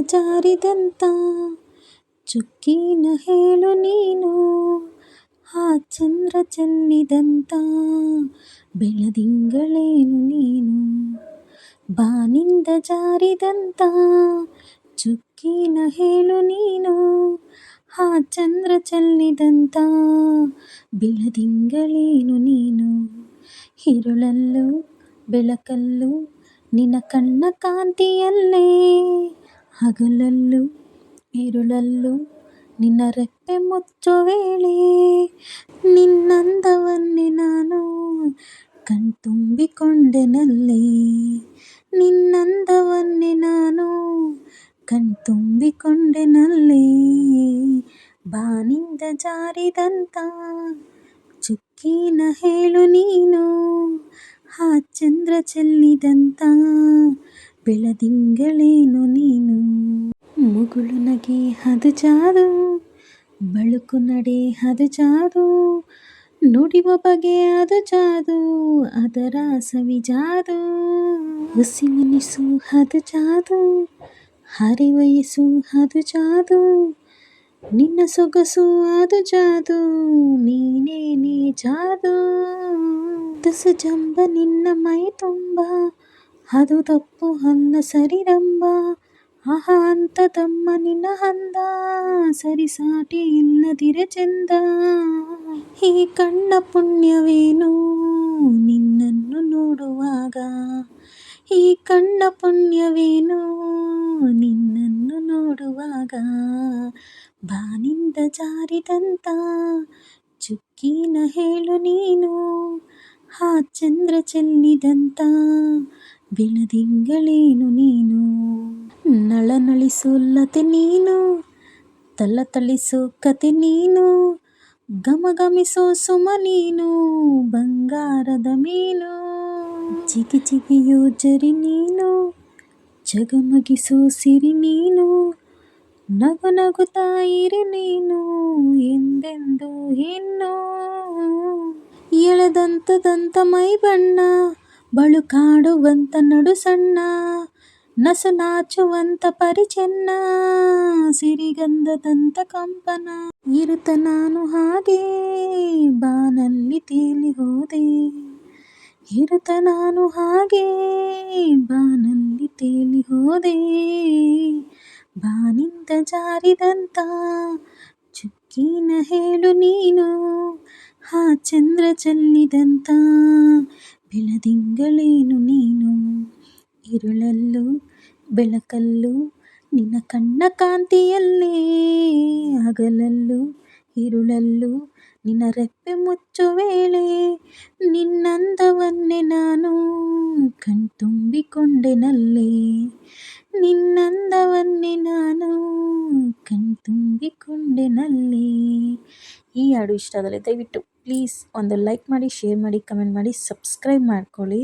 ಜಾರಿದಂತ ಚುಕ್ಕಿನ ಹೇಳು ನೀನು, ಆ ಚಂದ್ರ ಚೆನ್ನಿದಂತ ಬೆಳದಿಂಗಳೇನು ನೀನು? ಬಾನಿಂದ ಜಾರಿದಂತ ಚುಕ್ಕಿನ ಹೇಳು ನೀನು, ಆ ಚಂದ್ರ ಚೆನ್ನಿದಂತ ಬೆಳದಿಂಗಳೇನು ನೀನು? ಹಿರುಳಲ್ಲೂ ಬೆಳಕಲ್ಲೂ ನಿನ್ನ ಕಣ್ಣ ಕಾಂತಿಯಲ್ಲೇ ಹಗಲಲ್ಲೂ ಇರುಳಲ್ಲೂ ನಿನ್ನ ರೆಪ್ಪೆ ಮುಚ್ಚೋ ವೇಳೆ, ನಿನ್ನಂದವನ್ನೇ ನಾನು ಕಣ್ತುಂಬಿಕೊಂಡೆನಲ್ಲಿ, ನಿನ್ನಂದವನ್ನೇ ನಾನು ಕಣ್ತುಂಬಿಕೊಂಡೆನಲ್ಲಿ, ಬಾನಿಂದ ಜಾರಿದಂತ ಚುಕ್ಕಿನ ಹೇಳು ನೀನು, ಆ ಚಂದ್ರ ಚೆಲ್ಲಿದಂತ ಬೆಳದಿಂಗಳೇನು ನೀನು. ಮುಗುಳು ನಗೆ హదు ಜಾದು, ಬಳುಕು ನಡೆ ಅದು ಜಾದು, ನುಡಿವ ಬಗೆ ಅದು ಜಾದು, ಅದರ ಸವಿ ಜಾದು. ಹುಸಿ ಮುನಿಸು ಅದು ಜಾದು ಹರಿವಯಸ್ಸು ಅದು ಜಾದು, ನಿನ್ನ ಸೊಗಸು ಅದು ಜಾದು, ನೀನೇ ನೀ ಜಾದು. ತುಸು ಜಂಬ ನಿನ್ನ ಮೈ ತುಂಬ, ಅದು ತಪ್ಪು ಹನ್ನ ಸರಿರಂಬ ಆಹ, ಅಂತದಮ್ಮ ನಿನ್ನ ಹಂದ. ಸರಿ ಸಾಟಿ ಇಲ್ಲದಿರೆ ಚೆಂದ. ಈ ಕಣ್ಣ ಪುಣ್ಯವೇನು? ನಿನ್ನನ್ನು ನೋಡುವಾಗ. ಈ ಕಣ್ಣ ಪುಣ್ಯವೇನು? ನಿನ್ನನ್ನು ನೋಡುವಾಗ. ಬಾನಿಂದ ಜಾರಿದಂತ ಚುಕ್ಕಿನ ಹೇಳು ನೀನು. ಆ ಚಂದ್ರ ಚೆಲ್ಲಿದಂತ ಬೆಳದಿಂಗಳೇನು ನೀನು? ನಳನಳಿಸೋಲ್ಲತೆ ನೀನು ತಳತಳಿಸೋ ಕತೆ ನೀನು ಘಮಘಮಿಸೋ ಸುಮ ನೀನು, ಬಂಗಾರದ ಮೀನು. ಚಿಗಿ ಚಿಗಿಯೋ ಜರಿ ನೀನು ಜಗಮಗಿಸೋ ಸಿರಿ ನೀನು, ನಗು ನಗು ತಾಯಿರಿ ನೀನು, ಎಂದೆಂದು ಇನ್ನು ಎಳೆದಂತದಂತ ಮೈ ಬಣ್ಣ ಬಳುಕಾಡುವಂತ ನಡು ಸಣ್ಣ ನಸು ನಾಚುವಂತ ಪರಿಚೆನ್ನ, ಸಿರಿಗಂಧದಂತ ಕಂಪನ. ಇರುತ್ತ ನಾನು ಹಾಗೆ, ಬಾನಲ್ಲಿ ತೇಲಿ ಹೋದೆ. ಇರುತ್ತ ನಾನು ಹಾಗೆ, ಬಾನಲ್ಲಿ ತೇಲಿ ಹೋದೆ. ಬಾನಿಂದ ಜಾರಿದಂತ ಚುಕ್ಕಿನ ಹೇಳು ನೀನು, ಹಾ ಚಂದ್ರ ಚೆಲ್ಲಿದಂತ. ಬೆಳದಿಂಗಳೇನು ನೀನು ಇರುಳಲ್ಲೂ ಬೆಳಕಲ್ಲೂ ನಿನ್ನ ಕಣ್ಣ ಕಾಂತಿಯಲ್ಲೇ ಹಗಲಲ್ಲೂ ಇರುಳಲ್ಲೂ ನಿನ್ನ ರೆಪ್ಪೆ ಮುಚ್ಚುವೇಳೆ ನಿನ್ನಂದವನ್ನೇ ನಾನು ಕಣ್ತುಂಬಿಕೊಂಡೆನಲ್ಲೇ ನಿನ್ನಂದವನ್ನೇ ನಾನು ಕಣ್ತುಂಬಿಕೊಂಡೆನಲ್ಲೇ ಈ ಹಾಡು ಇಷ್ಟ ಆದರೆ ದಯವಿಟ್ಟು ಪ್ಲೀಸ್ ಒಂದು ಲೈಕ್ ಮಾಡಿ ಶೇರ್ ಮಾಡಿ ಕಮೆಂಟ್ ಮಾಡಿ ಸಬ್ಸ್ಕ್ರೈಬ್ ಮಾಡ್ಕೊಳ್ಳಿ.